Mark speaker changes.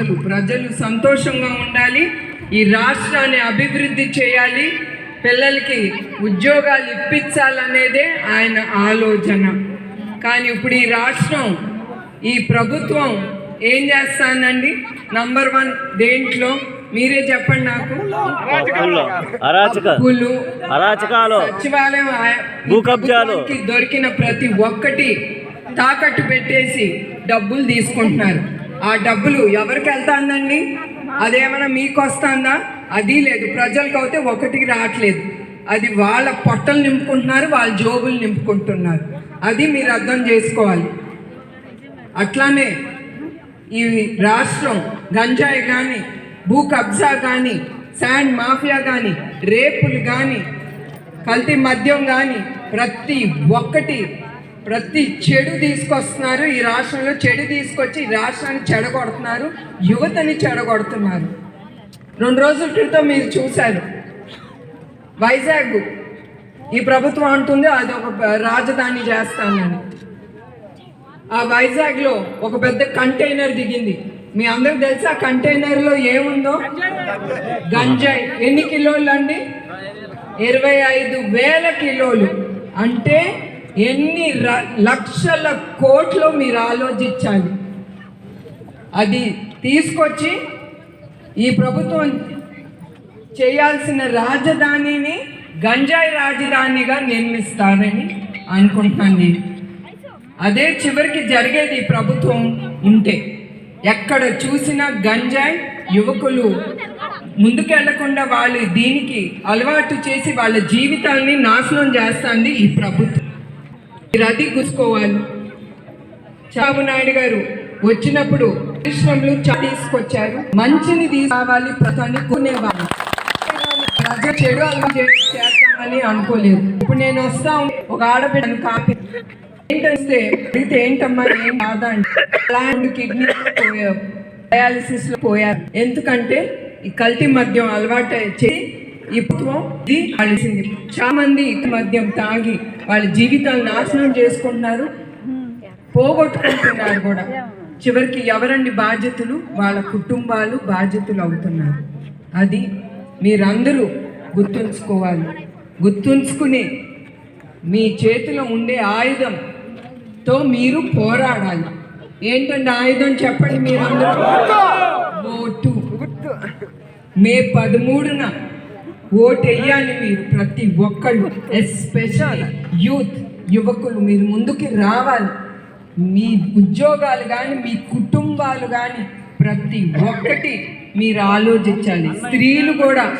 Speaker 1: సంతోషంగా ఉండాలి ఈ రాష్ట్రాన్ని అభివృద్ధి చేయాలి పిల్లలకి ఉద్యోగాలు ఇప్పించాలనేదే ఆయన ఆలోచన. కానీ ఇప్పుడు ఈ రాష్ట్రం ఈ ప్రభుత్వం ఏం చేస్తానండి? నంబర్ వన్ దేంట్లో? మీరే చెప్పండి నాకు.
Speaker 2: అరాచకాలు.
Speaker 1: సచివాలయం దొరికిన ప్రతి ఒక్కటి తాకట్టు పెట్టేసి డబ్బులు తీసుకుంటున్నారు. ఆ డబ్బులు ఎవరికి వెళ్తాందండి? అదేమైనా మీకు వస్తుందా అది లేదు. ప్రజలకు అయితే ఒకటికి రావట్లేదు. అది వాళ్ళ పొట్టలు నింపుకుంటున్నారు వాళ్ళ జోబులు నింపుకుంటున్నారు. అది మీరు అర్థం చేసుకోవాలి. అట్లానే ఈ రాష్ట్రం గంజాయి కానీ భూ కబ్జా కానీ శాండ్ మాఫియా కానీ రేపులు కానీ కల్తీ మద్యం కానీ ప్రతి ఒక్కటి ప్రతి చెడు తీసుకొస్తున్నారు. ఈ రాష్ట్రంలో చెడు తీసుకొచ్చి ఈ రాష్ట్రాన్ని చెడగొడుతున్నారు. యువతని చెడగొడుతున్నారు. రెండు రోజుల క్రితం మీరు చూశారు. వైజాగ్ ఈ ప్రభుత్వం అంటుంది అది ఒక రాజధాని చేస్తానని. ఆ వైజాగ్లో ఒక పెద్ద కంటైనర్ దిగింది. మీ అందరికి తెలుసా కంటైనర్లో ఏముందో? గంజాయి. ఎన్ని కిలోలు అండి? ఇరవై ఐదు వేల కిలోలు. అంటే ఎన్ని లక్షల కోట్లు మీరు ఆలోచించాలి అది తీసుకొచ్చి ఈ ప్రభుత్వం చేయాల్సిన రాజధానిని గంజాయి రాజధానిగా నిర్మిస్తారని అనుకుంటున్నాను నేను. అదే చివరికి జరిగేది ఈ ప్రభుత్వం ఉంటే. ఎక్కడ చూసినా గంజాయి యువకులు ముందుకెళ్ళకుండా వాళ్ళు దీనికి అలవాటు చేసి వాళ్ళ జీవితాల్ని నాశనం చేస్తుంది ఈ ప్రభుత్వం. మీరు అది గుర్తుకోవాలి చంద్రబాబు నాయుడు గారు వచ్చినప్పుడు పరిశ్రమలు తీసుకొచ్చారు. మంచిని తీసుకోవాలి ప్రతాన్ని కొనేవాళ్ళు. ప్రజ చెడు చేస్తామని అనుకోలేదు. ఇప్పుడు నేను వస్తా ఒక ఆడబిడ్డను కాపీ ఏంటంటే అడిగితే ఏంటమ్మా ఏం కాదా అంటే. కిడ్నీ పోయారు. డయాలిసిస్లో పోయారు. ఎందుకంటే ఈ కల్తీ మద్యం అలవాటు చేసి ఈ ప్రభుత్వం ఇది అడిసింది చాలా మంది ఇటు మద్యం తాగి వాళ్ళ జీవితాలు నాశనం చేసుకుంటున్నారు. పోగొట్టుకుంటున్నారు కూడా. చివరికి ఎవరండి బాధ్యతలు? వాళ్ళ కుటుంబాలు బాధ్యతలు అవుతున్నారు. అది మీరందరూ గుర్తుంచుకోవాలి. గుర్తుంచుకుని మీ చేతిలో ఉండే ఆయుధంతో మీరు పోరాడాలి. ఏంటంటే ఆయుధం చెప్పండి మీరందరూ? ఓటు. మే పదమూడున ఓటు మీరు ప్రతి ఒక్కళ్ళు ఎస్పెషల్ యూత్ యువకులు. మీరు ముందుకి రావాలి. మీ ఉద్యోగాలు కానీ మీ కుటుంబాలు కానీ ప్రతి ఒక్కటి మీరు ఆలోచించాలి. స్త్రీలు కూడా